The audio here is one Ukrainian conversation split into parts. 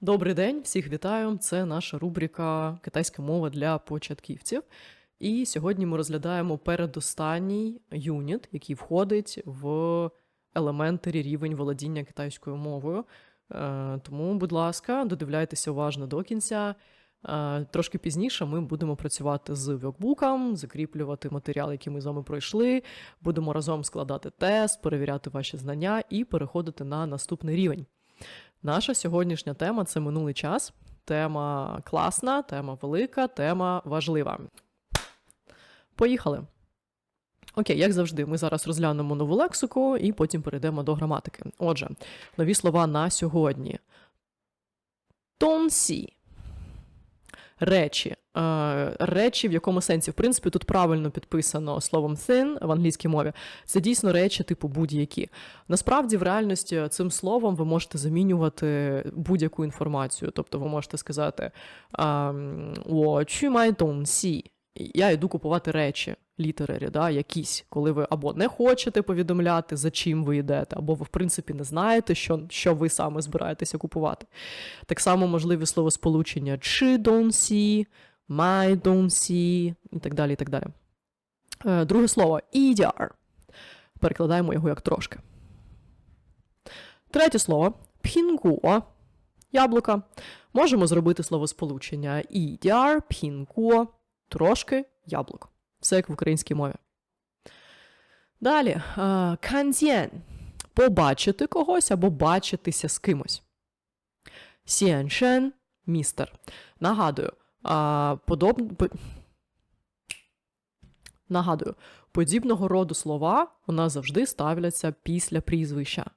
Добрий день, всіх вітаю. Це наша рубрика Китайська мова для початківців. І сьогодні ми розглядаємо передостанній юніт, який входить в елементарі рівень володіння китайською мовою. Е, Тому, будь ласка, додивляйтеся уважно до кінця. Е, Трошки пізніше ми будемо працювати з вокбуком, закріплювати матеріал, який ми з вами пройшли. Будемо разом складати тест, перевіряти ваші знання і переходити на наступний рівень. Наша сьогоднішня тема це минулий час. Тема класна, тема велика, тема важлива. Поїхали. Окей, як завжди, ми зараз розглянемо нову лексику і потім перейдемо до граматики. Отже, нові слова на сьогодні. Тонсі Речі. Е, речі в якому сенсі? В принципі, тут правильно підписано словом thin в англійській мові. Це дійсно речі, типу будь-які. Насправді, в реальності цим словом ви можете замінювати будь-яку інформацію. Тобто, ви можете сказати ем, 我去买东西. Я йду купувати речі, літерарі, да, якісь, коли ви або не хочете повідомляти, за чим ви йдете, або ви, в принципі, не знаєте, що, що ви саме збираєтеся купувати. Так само можливі словосполучення чи донсі, май донсі і так далі. і так далі. Е, Друге слово ідіар. Перекладаємо його як трошки. Третє слово пхінкуо. Яблука. Можемо зробити словосполучення ідіар, пхінкуо, трошки яблук. Все як в українській мові. Далі. Канзєн. Побачити когось або бачитися з кимось. Сіаншен містер. Нагадую, а, подоб... Нагадую, подібного роду слова у нас завжди ставляться після прізвища.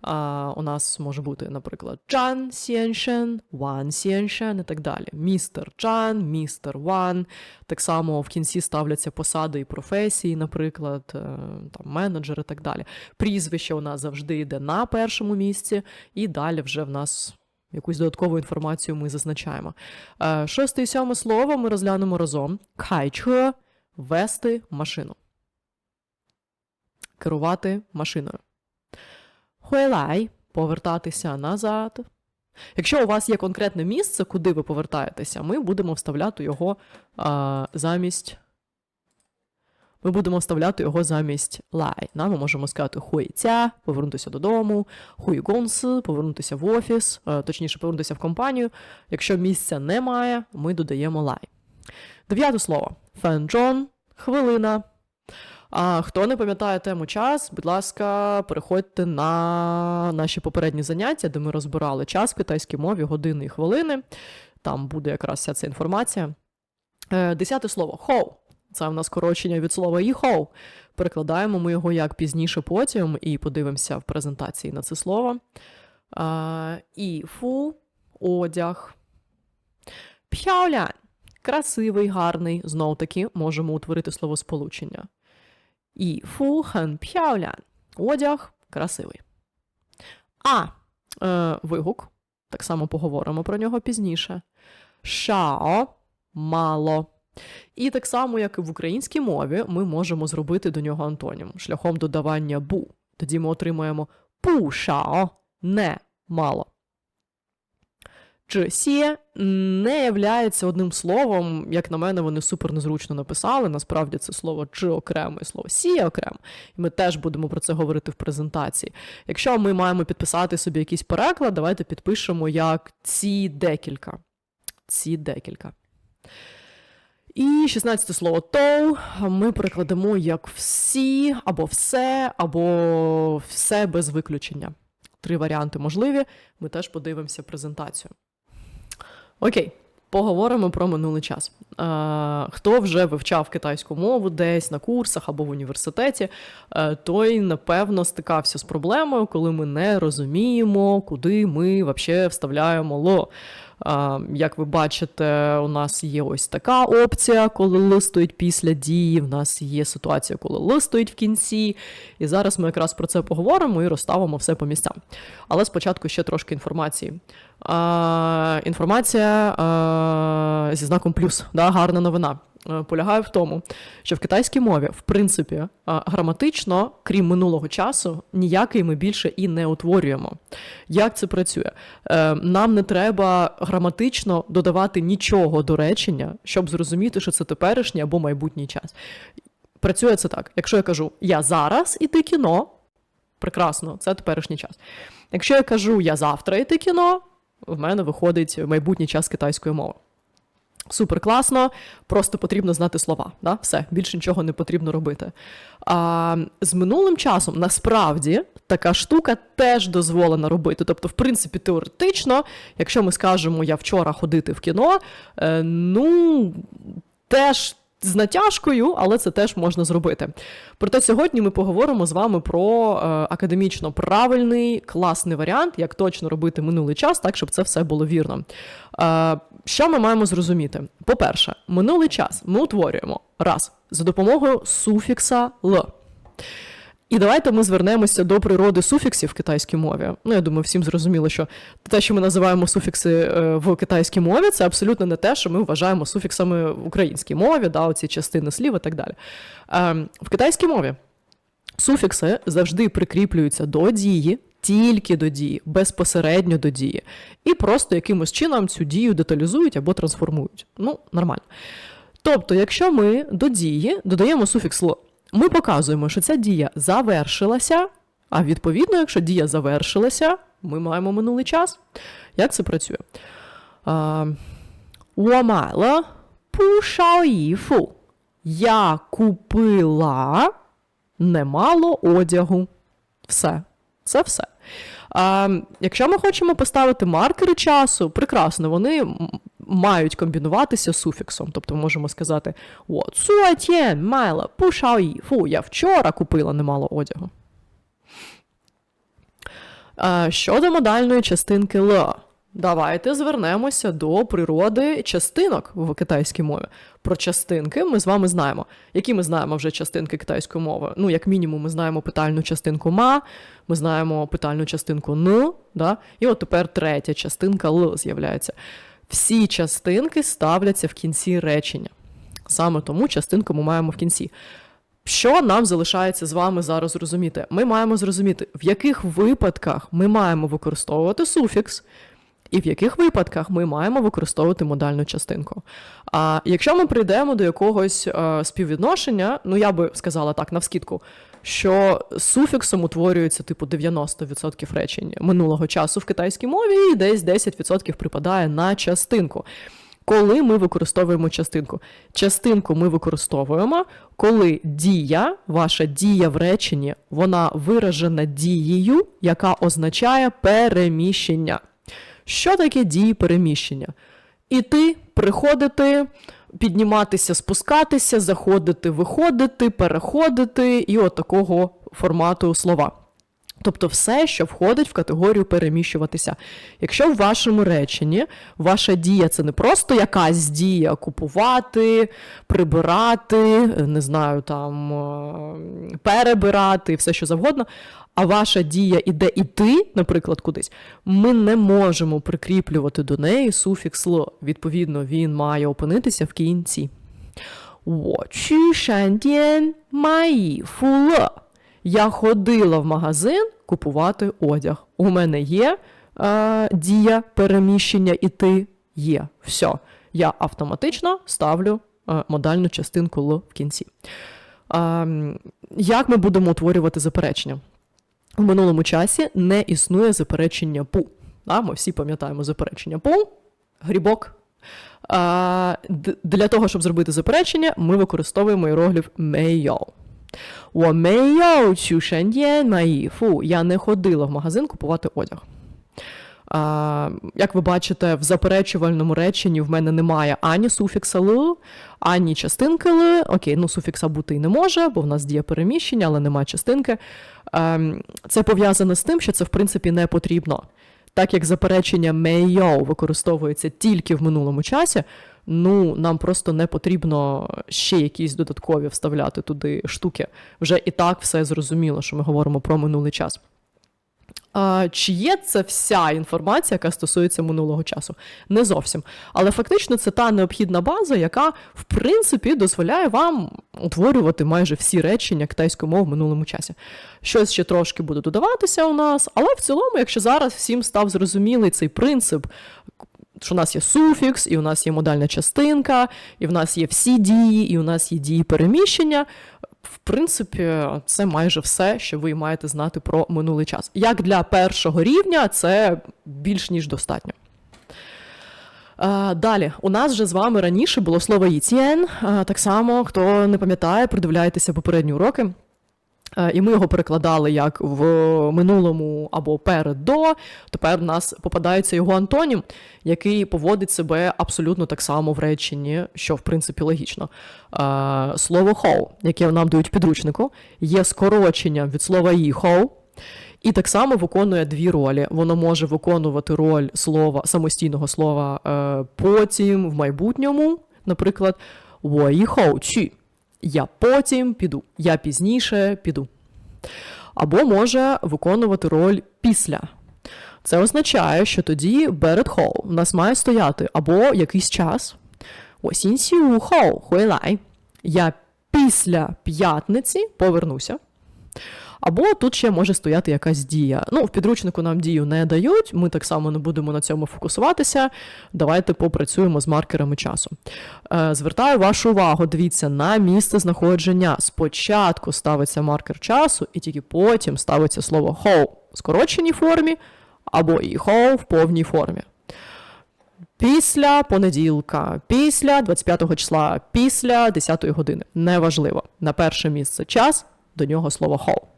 А, у нас може бути, наприклад, Чан Сєншен, Ван Сєншен і так далі. Містер Чан, містер Ван. Так само в кінці ставляться посади і професії, наприклад, е, там, менеджер і так далі. Прізвище у нас завжди йде на першому місці, і далі вже в нас якусь додаткову інформацію ми зазначаємо. Е, Шосте і сьоме слово ми розглянемо разом. Кайче – вести машину. Керувати машиною. Хуелай – повертатися назад. Якщо у вас є конкретне місце, куди ви повертаєтеся, ми будемо вставляти його а, замість. Ми будемо вставляти його замість лай. Да? Ми можемо сказати хуйця, повернутися додому, хуйгонс, повернутися в офіс, точніше, повернутися в компанію. Якщо місця немає, ми додаємо лай. Дев'яте слово. Фенджон, хвилина. А хто не пам'ятає тему час, будь ласка, переходьте на наші попередні заняття, де ми розбирали час в китайській мові, години і хвилини. Там буде якраз вся ця інформація. Е, Десяте слово хоу. Це в нас скорочення від слова їхоу. Перекладаємо ми його як пізніше потім і подивимося в презентації на це слово. А, і фу одяг. П'яолянь. Красивий, гарний. Знов таки можемо утворити словосполучення. І фу п'яолян. Одяг красивий. А е, вигук. Так само поговоримо про нього пізніше. Шао мало. І так само, як і в українській мові, ми можемо зробити до нього антонім шляхом додавання бу. Тоді ми отримаємо пу шао не мало. Чи сє не являється одним словом, як на мене, вони супер незручно написали. Насправді це слово чи окремо і слово сіє окремо. І ми теж будемо про це говорити в презентації. Якщо ми маємо підписати собі якийсь переклад, давайте підпишемо як ці декілька. Ці декілька. І 16 слово то ми перекладемо як всі, або все, або все без виключення. Три варіанти можливі. Ми теж подивимося презентацію. Окей, поговоримо про минулий час. Е, хто вже вивчав китайську мову десь на курсах або в університеті, е, той напевно стикався з проблемою, коли ми не розуміємо, куди ми взагалі вставляємо ло. Як ви бачите, у нас є ось така опція, коли ли стоїть після дії. В нас є ситуація, коли ли стоїть в кінці. І зараз ми якраз про це поговоримо і розставимо все по місцям. Але спочатку ще трошки інформації. Інформація зі знаком плюс, да, гарна новина. Е, полягає в тому, що в китайській мові, в принципі, е, граматично, крім минулого часу, ніякий ми більше і не утворюємо. Як це працює? Е, Нам не треба граматично додавати нічого до речення, щоб зрозуміти, що це теперішній або майбутній час. Працює це так. Якщо я кажу я зараз іти кіно, прекрасно, це теперішній час. Якщо я кажу я завтра йти кіно, в мене виходить майбутній час китайської мови. Супер класно, просто потрібно знати слова. Да? Все, більше нічого не потрібно робити. А, З минулим часом насправді така штука теж дозволена робити. Тобто, в принципі, теоретично, якщо ми скажемо я вчора ходити в кіно, е, ну теж з натяжкою, але це теж можна зробити. Проте сьогодні ми поговоримо з вами про е, академічно правильний, класний варіант, як точно робити минулий час, так щоб це все було вірно. Е, що ми маємо зрозуміти? По-перше, минулий час ми утворюємо раз за допомогою суфікса л. І давайте ми звернемося до природи суфіксів в китайській мові. Ну, я думаю, всім зрозуміло, що те, що ми називаємо суфікси е, в китайській мові, це абсолютно не те, що ми вважаємо суфіксами в українській мові, да, оці частини слів і так далі. Ем, в китайській мові суфікси завжди прикріплюються до дії, тільки до дії, безпосередньо до дії, і просто якимось чином цю дію деталізують або трансформують. Ну, нормально. Тобто, якщо ми до дії додаємо суфікс «л», ми показуємо, що ця дія завершилася, а відповідно, якщо дія завершилася, ми маємо минулий час. Як це працює? Уамала пушаїфу. Я купила немало одягу. Все. Це все. А, Якщо ми хочемо поставити маркери часу, прекрасно, вони мають комбінуватися суфіксом. Тобто ми можемо сказати: О, цуатєн майла пушаї. Фу, я вчора купила немало одягу. Щодо модальної частинки Л. Давайте звернемося до природи частинок в китайській мові. Про частинки ми з вами знаємо. Які ми знаємо вже частинки китайської мови? Ну, як мінімум, ми знаємо питальну частинку ма, ми знаємо питальну частинку н, да? і от тепер третя частинка Л з'являється. Всі частинки ставляться в кінці речення. Саме тому частинку ми маємо в кінці. Що нам залишається з вами зараз зрозуміти? Ми маємо зрозуміти, в яких випадках ми маємо використовувати суфікс, і в яких випадках ми маємо використовувати модальну частинку. А якщо ми прийдемо до якогось е, співвідношення, ну я би сказала так, навскідку, що суфіксом утворюється типу 90% речень минулого часу в китайській мові, і десь 10% припадає на частинку. Коли ми використовуємо частинку. Частинку ми використовуємо, коли дія, ваша дія в реченні, вона виражена дією, яка означає переміщення. Що таке дії переміщення? Іти, приходити, підніматися, спускатися, заходити, виходити, переходити і от формату слова. Тобто все, що входить в категорію переміщуватися. Якщо в вашому реченні ваша дія це не просто якась дія купувати, прибирати, не знаю, там е, перебирати, все що завгодно, а ваша дія іде іти, наприклад, кудись, ми не можемо прикріплювати до неї суфікс ло. Відповідно, він має опинитися в кінці. Я ходила в магазин купувати одяг. У мене є е, дія переміщення іти є. Все. Я автоматично ставлю е, модальну частинку Л в кінці. Е, як ми будемо утворювати заперечення? в минулому часі не існує заперечення пу. Да, ми всі пам'ятаємо заперечення пу, грібок. А, Для того, щоб зробити заперечення, ми використовуємо іерогліф мейо. Я не ходила в магазин купувати одяг. Як ви бачите, в заперечувальному реченні в мене немає ані суфікса л, ані частинки л. Окей, ну суфікса бути і не може, бо в нас діє переміщення, але немає частинки. А, це пов'язано з тим, що це в принципі не потрібно. Так як заперечення мейо використовується тільки в минулому часі, ну нам просто не потрібно ще якісь додаткові вставляти туди штуки. Вже і так все зрозуміло, що ми говоримо про минулий час. Чи є це вся інформація, яка стосується минулого часу? Не зовсім. Але фактично це та необхідна база, яка, в принципі, дозволяє вам утворювати майже всі речення китайської мови в минулому часі. Щось ще трошки буде додаватися у нас, але в цілому, якщо зараз всім став зрозумілий цей принцип. Що у нас є суфікс, і у нас є модальна частинка, і в нас є всі дії, і у нас є дії переміщення в принципі, це майже все, що ви маєте знати про минулий час. Як для першого рівня, це більш ніж достатньо. Далі, у нас вже з вами раніше було слово «їтєн», Так само, хто не пам'ятає, придивляйтеся попередні уроки. Е, і ми його перекладали як в минулому або перед до. Тепер в нас попадається його антонім, який поводить себе абсолютно так само в реченні, що в принципі логічно. Е, слово «хоу», яке нам дають підручнику, є скороченням від слова «їхоу», і так само виконує дві ролі. Воно може виконувати роль слова самостійного слова е, потім в майбутньому, наприклад, «воїхоу чі» я потім піду, я пізніше піду. Або може виконувати роль після. Це означає, що тоді Берет hall у нас має стояти або якийсь час. Я після п'ятниці повернуся. Або тут ще може стояти якась дія. Ну, в підручнику нам дію не дають, ми так само не будемо на цьому фокусуватися. Давайте попрацюємо з маркерами часу. Е, звертаю вашу увагу, дивіться, на місце знаходження. Спочатку ставиться маркер часу, і тільки потім ставиться слово «how» в скороченій формі, або і «how» в повній формі. Після понеділка, після 25 числа, після 10 години. Неважливо. На перше місце час, до нього слово «how».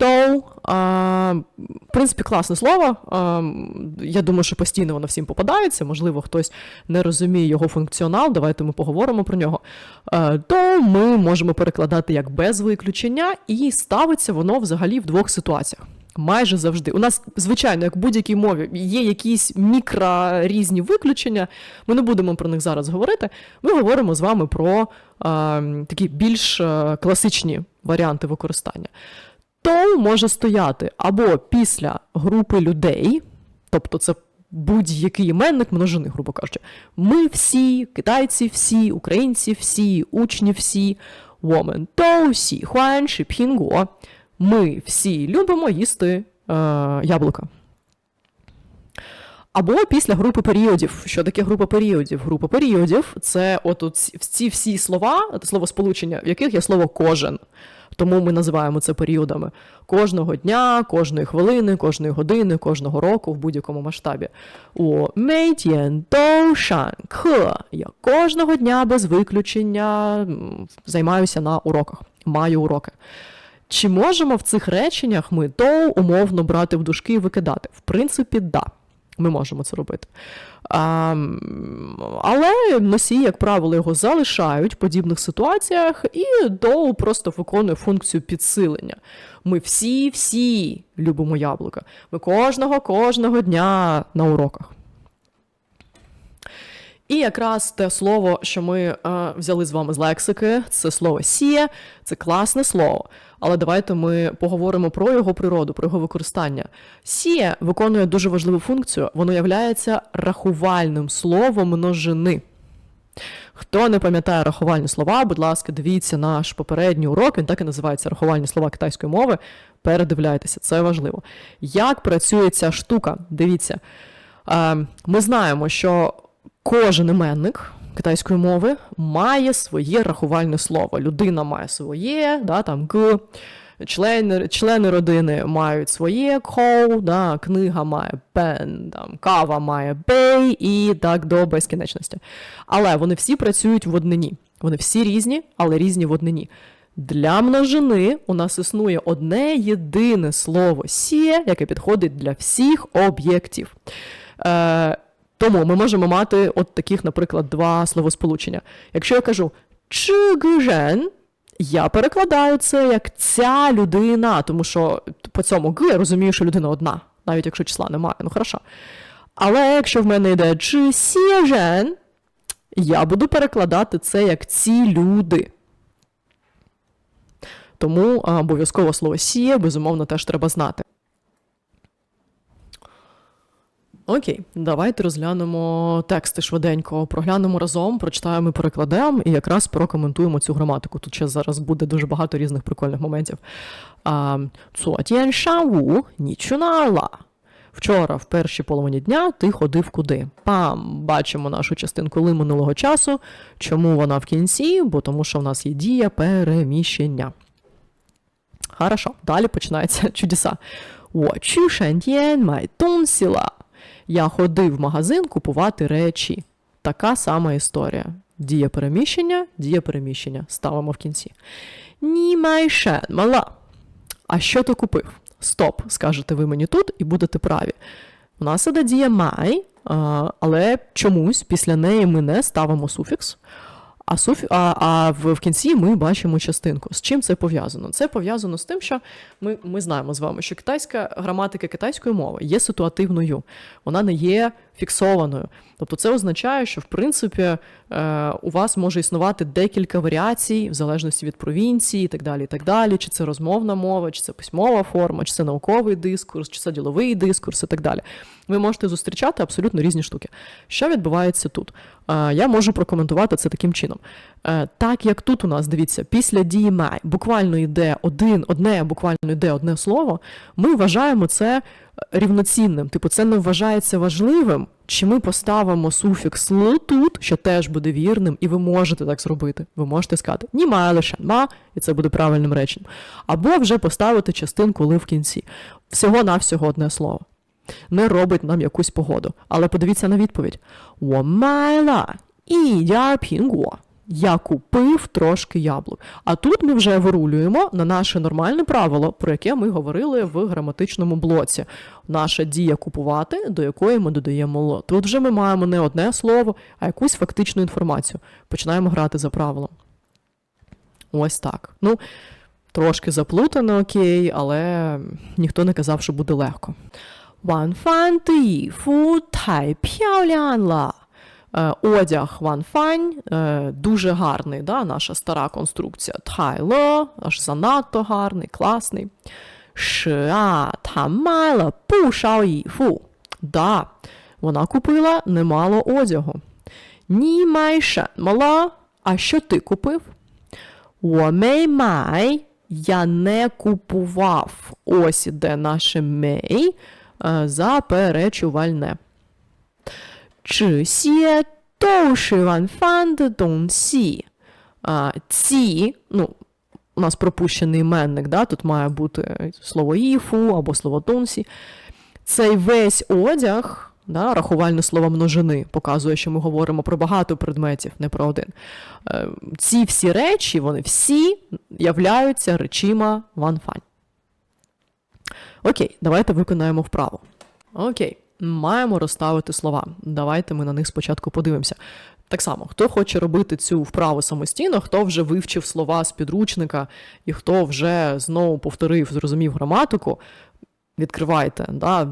Тоу, в принципі, класне слово. А, я думаю, що постійно воно всім попадається. Можливо, хтось не розуміє його функціонал. Давайте ми поговоримо про нього. То ми можемо перекладати як без виключення, і ставиться воно взагалі в двох ситуаціях. Майже завжди. У нас, звичайно, як в будь-якій мові, є якісь мікро різні виключення. Ми не будемо про них зараз говорити. Ми говоримо з вами про а, такі більш класичні варіанти використання то може стояти або після групи людей, тобто це будь-який іменник множини, грубо кажучи. Ми всі, китайці, всі, українці, всі, учні всі, woman то всі, хуан чи пхінго. Ми всі любимо їсти е, яблука. Або після групи періодів. Що таке група періодів? Група періодів це от ці всі слова, словосполучення, в яких є слово кожен. Тому ми називаємо це періодами кожного дня, кожної хвилини, кожної години, кожного року в будь-якому масштабі. У Мейтєн. Я кожного дня без виключення займаюся на уроках, маю уроки. Чи можемо в цих реченнях ми то умовно брати в дужки і викидати? В принципі, да. Ми можемо це робити. А, Але носії, як правило, його залишають в подібних ситуаціях, і доу просто виконує функцію підсилення. Ми всі-всі любимо яблука. Ми кожного кожного дня на уроках. І якраз те слово, що ми е, взяли з вами з лексики, це слово сіє, це класне слово. Але давайте ми поговоримо про його природу, про його використання. Сіє виконує дуже важливу функцію, воно являється рахувальним словом множини. Хто не пам'ятає рахувальні слова, будь ласка, дивіться наш попередній урок, він так і називається рахувальні слова китайської мови. Передивляйтеся, це важливо. Як працює ця штука? Дивіться. Е, ми знаємо, що кожен іменник китайської мови має своє рахувальне слово. Людина має своє, да, там г, члени члени родини мають своє коу, да, книга має пен, там, кава має бей і так до безкінечності. Але вони всі працюють в однині. Вони всі різні, але різні в однині. Для множини у нас існує одне єдине слово сіє, яке підходить для всіх об'єктів. Е, тому ми можемо мати от таких, наприклад, два словосполучення. Якщо я кажу чигжен, я перекладаю це як ця людина, тому що по цьому г я розумію, що людина одна, навіть якщо числа немає, ну хорошо. Але якщо в мене йде чи сіжен, я буду перекладати це як ці люди. Тому обов'язково слово сіє, безумовно, теж треба знати. Окей, давайте розглянемо тексти швиденько, проглянемо разом, прочитаємо і перекладемо і якраз прокоментуємо цю граматику. Тут ще зараз буде дуже багато різних прикольних моментів. А, 昨天上午你去哪儿了? Вчора, в першій половині дня, ти ходив куди? Пам! Бачимо нашу частинку ли минулого часу. Чому вона в кінці? Бо тому що в нас є дія переміщення. Хорошо, далі починаються чудеса. 我去闪电买东西了. Я ходив в магазин купувати речі. Така сама історія. Дія переміщення, дія переміщення. Ставимо в кінці. Ні майше мала. А що ти купив? Стоп, скажете ви мені тут, і будете праві. У нас іде дія май, але чомусь після неї ми не ставимо суфікс. А суф... а, а в, в кінці ми бачимо частинку. З чим це пов'язано? Це пов'язано з тим, що ми ми знаємо з вами, що китайська граматика китайської мови є ситуативною, вона не є фіксованою. Тобто це означає, що в принципі е, у вас може існувати декілька варіацій, в залежності від провінції і так далі. і так далі. Чи це розмовна мова, чи це письмова форма, чи це науковий дискурс, чи це діловий дискурс і так далі. Ви можете зустрічати абсолютно різні штуки. Що відбувається тут? Е, я можу прокоментувати це таким чином. Е, так як тут у нас, дивіться, після дії май буквально йде один, одне, буквально йде одне слово, ми вважаємо це рівноцінним. Типу, це не вважається важливим. Чи ми поставимо суфікс «л» тут, що теж буде вірним, і ви можете так зробити. Ви можете сказати «німає лише ма, і це буде правильним реченням. Або вже поставити частинку «ли» в кінці. Всього навсього одне слово. Не робить нам якусь погоду. Але подивіться на відповідь: Омайла і я пінгуа я купив трошки яблук. А тут ми вже вирулюємо на наше нормальне правило, про яке ми говорили в граматичному блоці. Наша дія купувати, до якої ми додаємо ло. Тут вже ми маємо не одне слово, а якусь фактичну інформацію. Починаємо грати за правилом. Ось так. Ну, трошки заплутано, окей, але ніхто не казав, що буде легко. Ван фан ти фу тай п'яулян ла одяг Ван Фань е, дуже гарний, да, наша стара конструкція. Тайло, аж занадто гарний, класний. Шиа та майла пушао їфу. Да, вона купила немало одягу. Ні майше мала. А що ти купив? Вомей май. Я не купував. Ось іде наше мей е, заперечувальне. 这些都是晚饭的东西. А, ці, ну, у нас пропущений іменник, да? тут має бути слово іфу або слово тонсі. Цей весь одяг, да, рахувальне слово множини, показує, що ми говоримо про багато предметів, не про один. Е, ці всі речі, вони всі являються речима ванфань. Окей, давайте виконаємо вправу. Окей маємо розставити слова. Давайте ми на них спочатку подивимося. Так само, хто хоче робити цю вправу самостійно, хто вже вивчив слова з підручника, і хто вже знову повторив, зрозумів граматику. Відкривайте, да,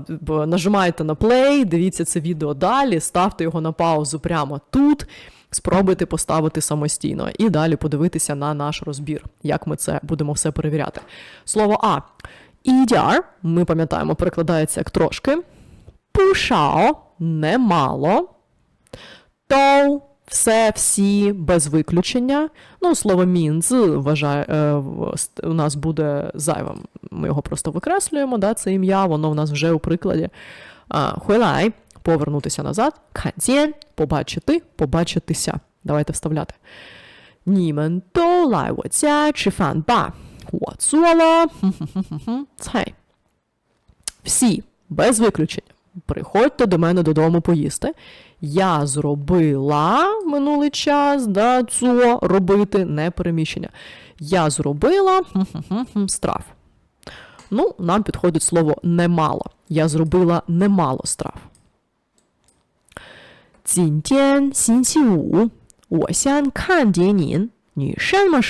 нажимайте на плей, дивіться це відео далі, ставте його на паузу прямо тут, спробуйте поставити самостійно і далі подивитися на наш розбір, як ми це будемо все перевіряти. Слово А. Ідяр, ми пам'ятаємо, перекладається як трошки. 不少 немало. Тоу все, всі без виключення. Ну, слово мінзи вважає, е, у нас буде зайвим. Ми його просто викреслюємо, да, це ім'я, воно в нас вже у прикладі. Хуйлай повернутися назад. Ханцєн побачити, побачитися. Давайте вставляти. Німен то лай чи фан ба. Оцуала. Цай. Всі без виключення. Приходьте до мене додому поїсти. Я зробила минулий час, да, цо робити не переміщення. Я зробила страв. Ну, нам підходить слово немало. Я зробила немало страв. Цінтєн Сінсіу у. Осян кандінін. Нішенма.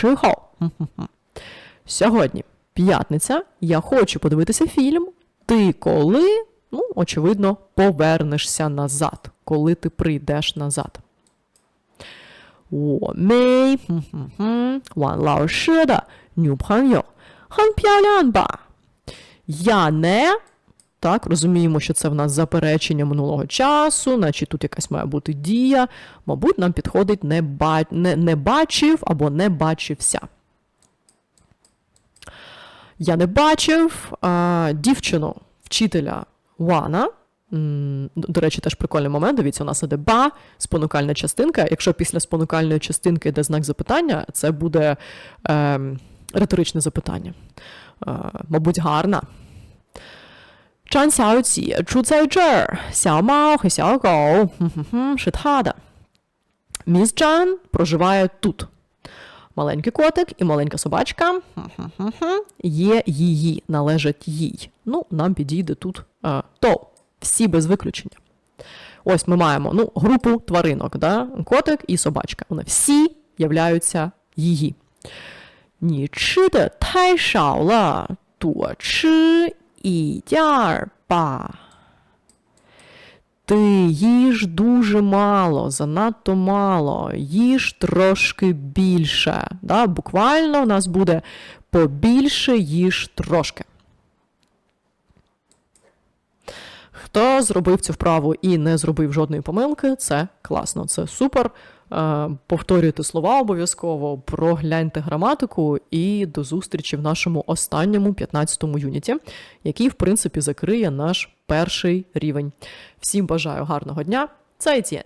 Сьогодні п'ятниця. Я хочу подивитися фільм. Ти коли Ну, очевидно, повернешся назад, коли ти прийдеш назад. 我没，嗯哼哼，王老师的 女朋友很漂亮吧? Я не. Так, розуміємо, що це в нас заперечення минулого часу, значить тут якась має бути дія. Мабуть, нам підходить не, ба... не, не бачив або не бачився. Я не бачив а, дівчину вчителя wanna. До речі, теж прикольний момент. Дивіться, у нас іде ба, спонукальна частинка. Якщо після спонукальної частинки йде знак запитання, це буде е, риторичне запитання. Е, Мабуть, гарна. Чан Сяо Ці, Чу Цай Джер, Сяо Мао, Хе Сяо Гоу, Шитхада. Міс Чан проживає тут маленький котик і маленька собачка. Є її, належать їй. Ну, нам підійде тут е, то. Всі без виключення. Ось ми маємо ну, групу тваринок, да? котик і собачка. Вони всі являються її. Ні чи де тай то чи і дярба. Ти їж дуже мало, занадто мало, їж трошки більше. Да? Буквально в нас буде побільше їж трошки. Хто зробив цю вправу і не зробив жодної помилки, це класно, це супер. Е, Повторюйте слова обов'язково, прогляньте граматику і до зустрічі в нашому останньому 15-му юніті, який, в принципі, закриє наш перший рівень. Всім бажаю гарного дня. Це Етєн.